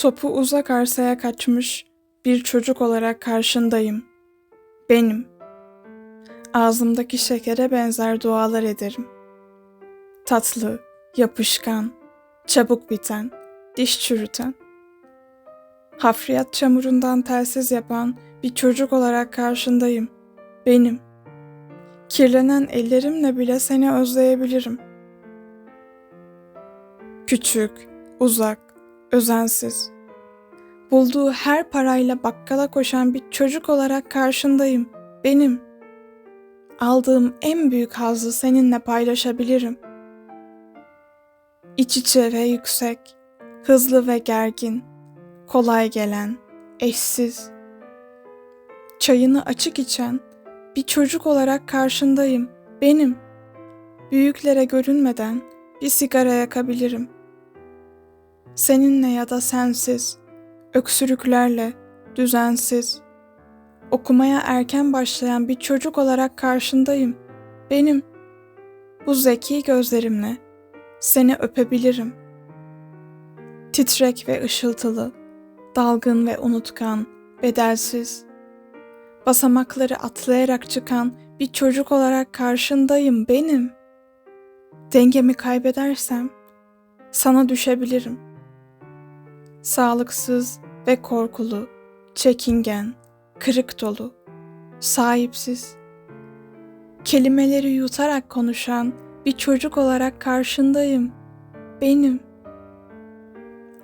Topu uzak arsaya kaçmış bir çocuk olarak karşındayım. Benim. Ağzımdaki şekere benzer dualar ederim. Tatlı, yapışkan, çabuk biten, diş çürüten. Hafriyat çamurundan telsiz yapan bir çocuk olarak karşındayım. Benim. Kirlenen ellerimle bile seni özleyebilirim. Küçük, uzak, özensiz. Bulduğu her parayla bakkala koşan bir çocuk olarak karşındayım. Benim. Aldığım en büyük hazzı seninle paylaşabilirim. İç içe ve yüksek, hızlı ve gergin, kolay gelen, eşsiz. Çayını açık içen bir çocuk olarak karşındayım. Benim. Büyüklere görünmeden bir sigara yakabilirim. Seninle ya da sensiz, öksürüklerle, düzensiz. Okumaya erken başlayan bir çocuk olarak karşındayım. Benim. Bu zeki gözlerimle seni öpebilirim. Titrek ve ışıltılı, dalgın ve unutkan, bedelsiz. Basamakları atlayarak çıkan bir çocuk olarak karşındayım benim. Dengemi kaybedersem sana düşebilirim. Sağlıksız ve korkulu, çekingen, kırık dolu, sahipsiz. Kelimeleri yutarak konuşan bir çocuk olarak karşındayım. Benim.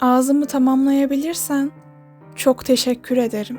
Ağzımı tamamlayabilirsen çok teşekkür ederim.